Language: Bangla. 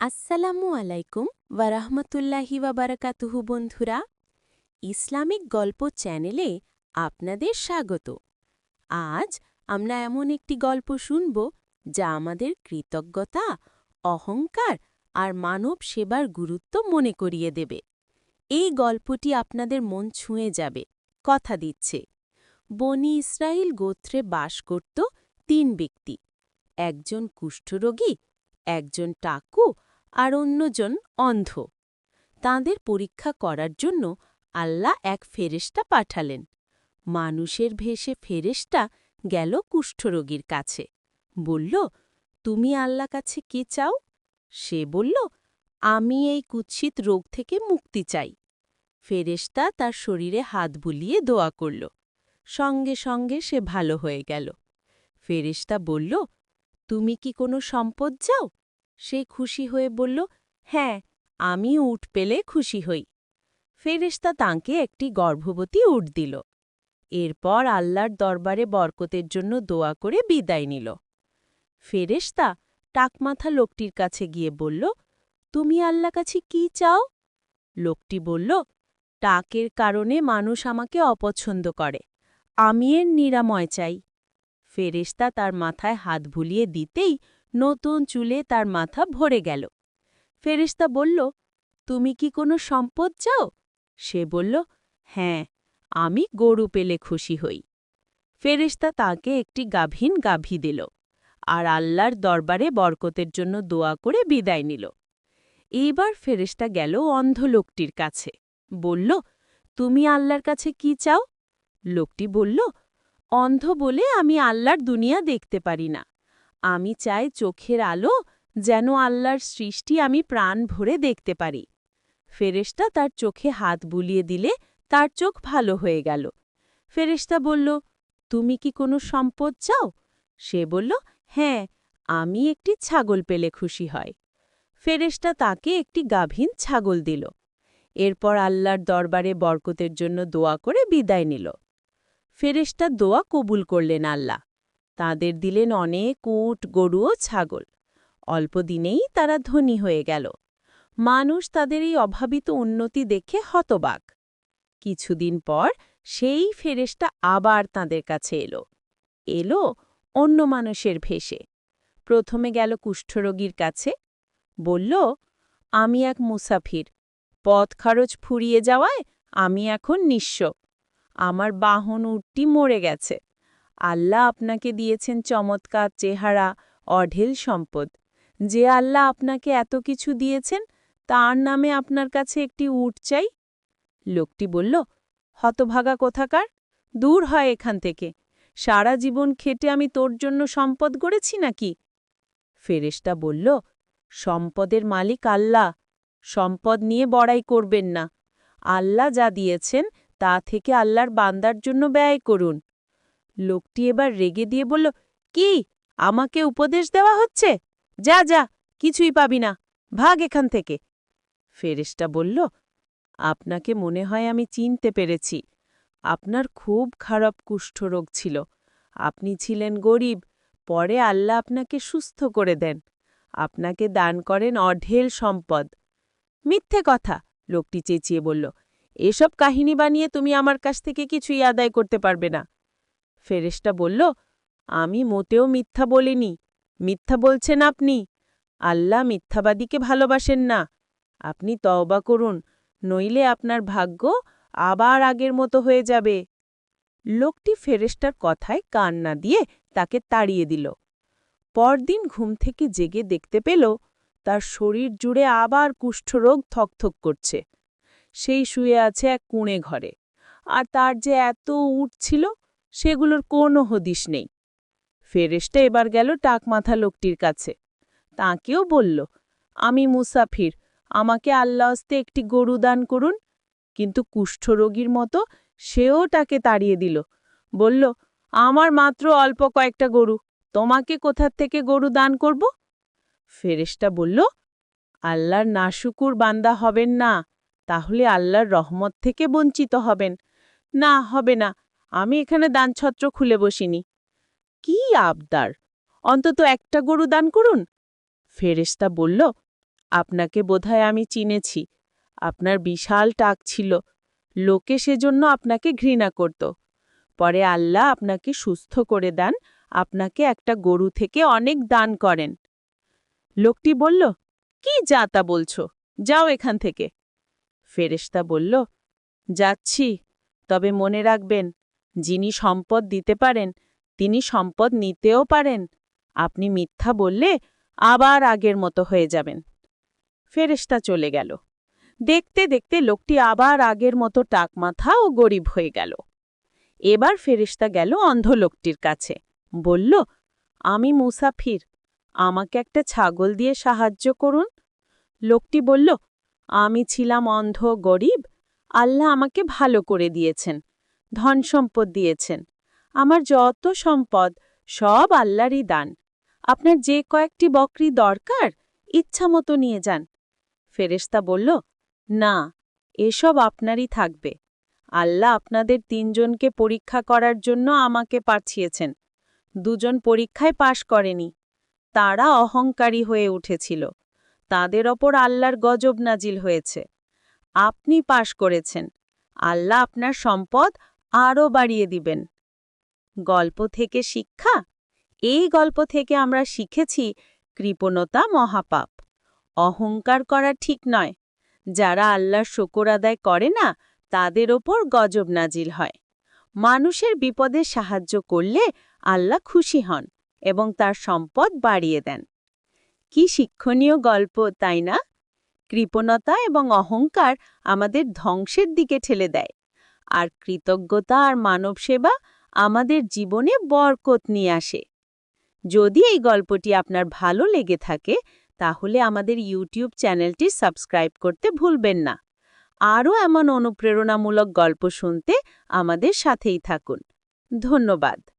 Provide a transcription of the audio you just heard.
আসসালামু আলাইকুম ওয়ারাহমতুল্লাহি ওয়াবারাকাতুহু বন্ধুরা। ইসলামিক গল্প চ্যানেলে আপনাদের স্বাগত। আজ আমরা এমন একটি গল্প শুনব যা আমাদের কৃতজ্ঞতা, অহংকার আর মানব সেবার গুরুত্ব মনে করিয়ে দেবে। এই গল্পটি আপনাদের মন ছুঁয়ে যাবে, কথা দিচ্ছে। বনি ইসরায়েল গোত্রে বাস করত তিন ব্যক্তি, একজন কুষ্ঠরোগী, একজন টাকু আর অন্যজন অন্ধ। তাঁদের পরীক্ষা করার জন্য আল্লাহ এক ফেরেশতা পাঠালেন। মানুষের ভেসে ফেরেশতা গেল কুষ্ঠরোগীর কাছে। বলল, তুমি আল্লাহ কাছে কি চাও? সে বলল, আমি এই কুৎসিত রোগ থেকে মুক্তি চাই। ফেরেশতা তার শরীরে হাত বুলিয়ে দোয়া করল। সঙ্গে সঙ্গে সে ভালো হয়ে গেল। ফেরেশতা বলল, তুমি কি কোনো সম্পদ চাও? সে খুশি হয়ে বলল হ্যাঁ আমি উট পেলে খুশি হই। ফেরেশতা তাঁকে একটি গর্ভবতী উট দিল। এরপর আল্লাহর দরবারে বরকতের জন্য দোয়া করে বিদায় নিল। ফেরেশতা টাকমাথা লোকটির কাছে গিয়ে বলল, তুমি আল্লাহ কাছে কি চাও? লোকটি বলল, টাকের কারণে মানুষ আমাকে অপছন্দ করে, আমি এর নিরাময় চাই। ফেরেশতা তার মাথায় হাত ভুলিয়ে দিতেই নতুন চুলে তার মাথা ভরে গেল। ফেরেশতা বলল, তুমি কি কোনো সম্পদ চাও? সে বলল হ্যাঁ আমি গরু পেলে খুশি হই। ফেরেশতা তাকে একটি গাভীন গাভী দিল আর আল্লাহর দরবারে বরকতের জন্য দোয়া করে বিদায় নিল। এইবার ফেরেশতা গেল অন্ধ লোকটির কাছে। বলল, তুমি আল্লাহর কাছে কি চাও? লোকটি বলল, অন্ধ বলে আমি আল্লাহর দুনিয়া দেখতে পারি না। আমি চাই চোখের আলো যেন আল্লাহর সৃষ্টি আমি প্রাণ ভরে দেখতে পারি। ফেরেশতা তার চোখে হাত বুলিয়ে দিলে তার চোখ ভালো হয়ে গেল। ফেরেশতা বলল, তুমি কি কোনো সম্পদ চাও? সে বলল হ্যাঁ আমি একটি ছাগল পেলে খুশি হয়। ফেরেশতা তাকে একটি গাভীন ছাগল দিল। এরপর আল্লাহর দরবারে বরকতের জন্য দোয়া করে বিদায় নিল। ফেরেশতা দোয়া কবুল করলেন আল্লাহ। তাদের দিলেন অনেক উট, গরু ও ছাগল। অল্প দিনেই তারা ধনী হয়ে গেল। মানুষ তাদের এই অভাবিত উন্নতি দেখে হতবাক। কিছুদিন পর সেই ফেরেশটা আবার তাদের কাছে এলো। এলো অন্য মানুষের ভেসে প্রথমে গেল কুষ্ঠরোগীর কাছে। বলল, আমি এক মুসাফির। পথ খরচ ফুরিয়ে যাওয়ায় আমি এখন নিঃস্ব। আমার বাহন উটটি মরে গেছে। আল্লাহ আপনাকে দিয়েছেন চমৎকার চেহারা, অঢেল সম্পদ। যে আল্লাহ আপনাকে এত কিছু দিয়েছেন, তার নামে আপনার কাছে একটি উট চাই? লোকটি বলল, হতভাগা কোথাকার? দূর হয় এখান থেকে। সারা জীবন খেটে আমি তোর জন্য সম্পদ গড়েছি নাকি? ফেরেশটা বলল, সম্পদের মালিক আল্লাহ। সম্পদ নিয়ে বড়াই করবেন না। আল্লাহ যা দিয়েছেন, তা থেকে আল্লাহর বান্দার জন্য ব্যয় করুন। লোকটি এবার রেগে দিয়ে বলল, কি? আমাকে উপদেশ দেওয়া হচ্ছে? যা যা, কিছুই পাবি না। ভাগ এখান থেকে। ফেরেশটা বলল, আপনাকে মনে হয় আমি চিনতে পেরেছি। আপনার খুব খারাপ কুষ্ঠরোগ ছিল। আপনি ছিলেন গরিব। পরে আল্লাহ আপনাকে সুস্থ করে দেন। আপনাকে দান করেন অঢেল সম্পদ। মিথ্যে কথা, লোকটি চেঁচিয়ে বলল, এসব কাহিনী বানিয়ে তুমি আমার কাছ থেকে কিছুই আদায় করতে পারবে না। ফেরেশটা বলল, আমি মোটেও মিথ্যা বলিনি। মিথ্যা বলছেন আপনি। আল্লাহ মিথ্যাবাদীকে ভালোবাসেন না। আপনি তওবা করুন, নইলে আপনার ভাগ্য আবার আগের মতো হয়ে যাবে। লোকটি ফেরেস্টার কথায় কান না দিয়ে তাকে তাড়িয়ে দিল। পরদিন ঘুম থেকে জেগে দেখতে পেল, তার শরীর জুড়ে আবার কুষ্ঠরোগ থকথক করছে। সেই শুয়ে আছে এক কুঁড়ে ঘরে। আর তার যে এত উঠ ছিল সেগুলোর কোনো হদিশ নেই। ফেরেশটা এবার গেল টাকমাথা লোকটির কাছে। তাকেও বলল, আমি মুসাফির, আমাকে আল্লাহ আল্লাহস্তে একটি গরু দান করুন। কিন্তু কুষ্ঠরোগীর মতো সেও তাকে তাড়িয়ে দিল। বলল, আমার মাত্র অল্প কয়েকটা গরু, তোমাকে কোথার থেকে গরু দান করব? ফেরেশটা বলল, আল্লাহর নাশুকুর বান্দা হবেন না, তাহলে আল্লাহর রহমত থেকে বঞ্চিত হবেন। না, হবে না আমি এখানে দানছত্র খুলে বসিনি। কি আবদার? অন্তত একটা গরু দান করুন। ফেরেশতা বলল, আপনাকে বোধহয় আমি চিনেছি। আপনার বিশাল টাক ছিল। লোকে সেজন্য আপনাকে ঘৃণা করত। পরে আল্লাহ আপনাকে সুস্থ করে দেন, আপনাকে একটা গরু থেকে অনেক দান করেন। লোকটি বলল, কি যা তা বলছো? যাও এখান থেকে। ফেরেশতা বলল, যাচ্ছি, তবে মনে রাখবেন যিনি সম্পদ দিতে পারেন, তিনি সম্পদ নিতেও পারেন। আপনি মিথ্যা বললে আবার আগের মতো হয়ে যাবেন। ফেরেশতা চলে গেল। দেখতে দেখতে লোকটি আবার আগের মতো টাকমাথা ও গরিব হয়ে গেল। এবার ফেরেশতা গেল অন্ধ লোকটির কাছে। বলল, আমি মুসাফির আমাকে একটা ছাগল দিয়ে সাহায্য করুন। লোকটি বলল, আমি ছিলাম অন্ধ, গরিব। আল্লাহ আমাকে ভালো করে দিয়েছেন। ধন সম্পদ দিয়েছেন। আমার যত সম্পদ, সব আল্লাহরই দান। আপনার যে কয়েকটি বকরি দরকার, ইচ্ছা মতো নিয়ে যান। ফেরেশতা বলল, না, এসব আপনারই থাকবে। আল্লাহ আপনাদের তিনজনকে পরীক্ষা করার জন্য আমাকে পাঠিয়েছেন। দুজন পরীক্ষায় পাশ করেনি। তারা অহংকারী হয়ে উঠেছিল। তাদের ওপর আল্লাহর গজব নাজিল হয়েছে। আপনি পাশ করেছেন। আল্লাহ আপনার সম্পদ আরও বাড়িয়ে দিবেন। গল্প থেকে শিক্ষা? এই গল্প থেকে আমরা শিখেছি কৃপণতা মহাপাপ। অহংকার করা ঠিক নয়। যারা আল্লাহর শকর আদায় করে না, তাদের ওপর গজব নাজিল হয়। মানুষের বিপদে সাহায্য করলে আল্লাহ খুশি হন এবং তার সম্পদ বাড়িয়ে দেন। কি শিক্ষণীয় গল্প, তাই না? কৃপণতা এবং অহংকার আমাদের ধ্বংসের দিকে ঠেলে দেয়। আর কৃতজ্ঞতা আর মানব সেবা আমাদের জীবনে বরকত নিয়ে আসে। যদি এই গল্পটি আপনার ভালো লেগে থাকে, তাহলে আমাদের ইউটিউব চ্যানেলটি সাবস্ক্রাইব করতে ভুলবেন না। আরও এমন অনুপ্রেরণামূলক গল্প শুনতে আমাদের সাথেই থাকুন। ধন্যবাদ।